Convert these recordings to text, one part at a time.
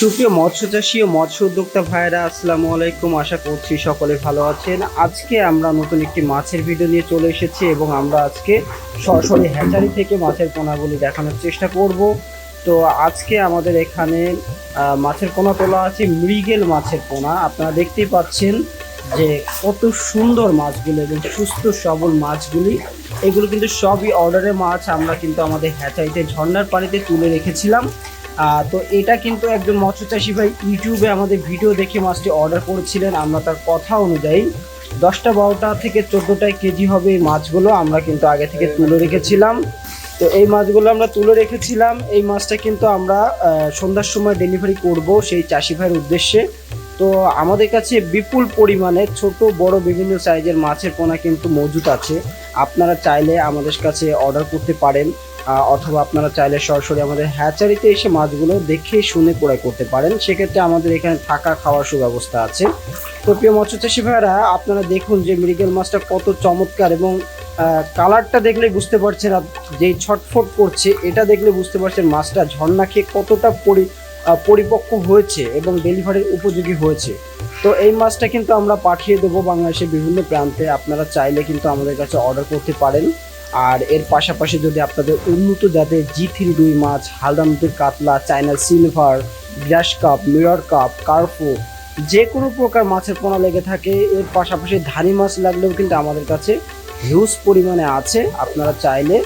সুপ্রিয় মৎস্য চাষী ও মৎস্য উদ্যোক্তা ভাইয়েরা, আসসালামু আলাইকুম। আশা করছি সকলে ভালো আছেন। আজকে আমরা নতুন একটি মাছের ভিডিও নিয়ে চলে এসেছি এবং আমরা আজকে সরাসরি হ্যাচারি থেকে মাছের পোনাগুলি দেখানোর চেষ্টা করব। তো আজকে আমাদের এখানে মাছের পোনা তোলা আছে, মৃগেল মাছের পোনা। আপনারা দেখতেই পাচ্ছেন যে কত সুন্দর মাছগুলো এবং সুস্থ সবল মাছগুলি। এগুলো কিন্তু সবই অর্ডারের মাছ। আমরা কিন্তু আমাদের হ্যাচারিতে ঝর্ণার পানিতে তুলে রেখেছিলাম। তো এটা কিন্তু একজন মৎস্য চাষি ভাই ইউটিউবে আমাদের ভিডিও দেখে মাছটি অর্ডার করেছিলেন। আমরা তার কথা অনুযায়ী দশটা বারোটা থেকে চোদ্দোটায় কেজি হবে এই মাছগুলো আমরা কিন্তু আগে থেকে তুলে রেখেছিলাম। তো এই মাছগুলো আমরা তুলে রেখেছিলাম। এই মাছটা কিন্তু আমরা সন্ধ্যার সময় ডেলিভারি করব সেই চাষি ভাইয়ের উদ্দেশ্যে। তো আমাদের কাছে বিপুল পরিমাণে ছোট, বড়, বিভিন্ন সাইজের মাছের পোনা কিন্তু মজুদ আছে। আপনারা চাইলে আমাদের কাছে অর্ডার করতে পারেন। অথবা আপনারা চাইলে সরাসরি আমাদের হ্যাচারিতে এসে মাছগুলো দেখে শুনে ক্রয় করতে পারেন। সেক্ষেত্রে আমাদের এখানে থাকা খাওয়ার সুব্যবস্থা আছে। তো প্রিয় মৎস্য চাষি ভাইরা আপনারা দেখুন যে মৃগেল মাছটা কত চমৎকার এবং কালারটা দেখলে বুঝতে পারছেন যে ছটফট করছে, এটা দেখলে বুঝতে পারছেন মাছটা ঝর্ণা খেয়ে কতটা পরি পরিপক্ক হয়েছে এবং ডেলিভারির উপযোগী হয়েছে। তো এই মাছটা কিন্তু আমরা পাঠিয়ে দেবো বাংলাদেশের বিভিন্ন প্রান্তে। আপনারা চাইলে কিন্তু আমাদের কাছে অর্ডার করতে পারেন। আর এর পাশাপাশি যদি আপনাদের উন্নত জাতের জি থ্রি রুই মাছ হালদামতির কাতলা China silver grass carp mirror carp কার্পো যে কোনো প্রকার মাছের পোনা লেগে থাকে। এর পাশাপাশি ধানি মাছ লাগলেও কিন্তু আমাদের কাছে হিউজ পরিমাণে আছে। আপনারা চাইলে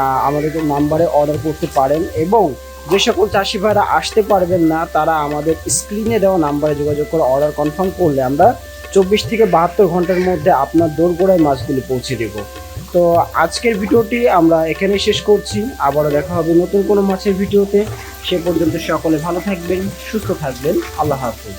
আহ, আমাদের নাম্বারে অর্ডার করতে পারেন এবং যে সকল চাষি ভাইরা আসতে পারবেন না তারা আমাদের স্ক্রিনে দেওয়া নাম্বারে যোগাযোগ করে অর্ডার কনফার্ম করলে আমরা চব্বিশ থেকে বাহাত্তর ঘণ্টার মধ্যে আপনার দোরগোড়ায় মাছগুলি পৌঁছে দেব। তো আজকের ভিডিওটি আমরা এখানেই শেষ করছি। আবারও দেখা হবে নতুন কোনো মাছের ভিডিওতে। সে পর্যন্ত সকলে ভালো থাকবেন, সুস্থ থাকবেন। আল্লাহ হাফিজ।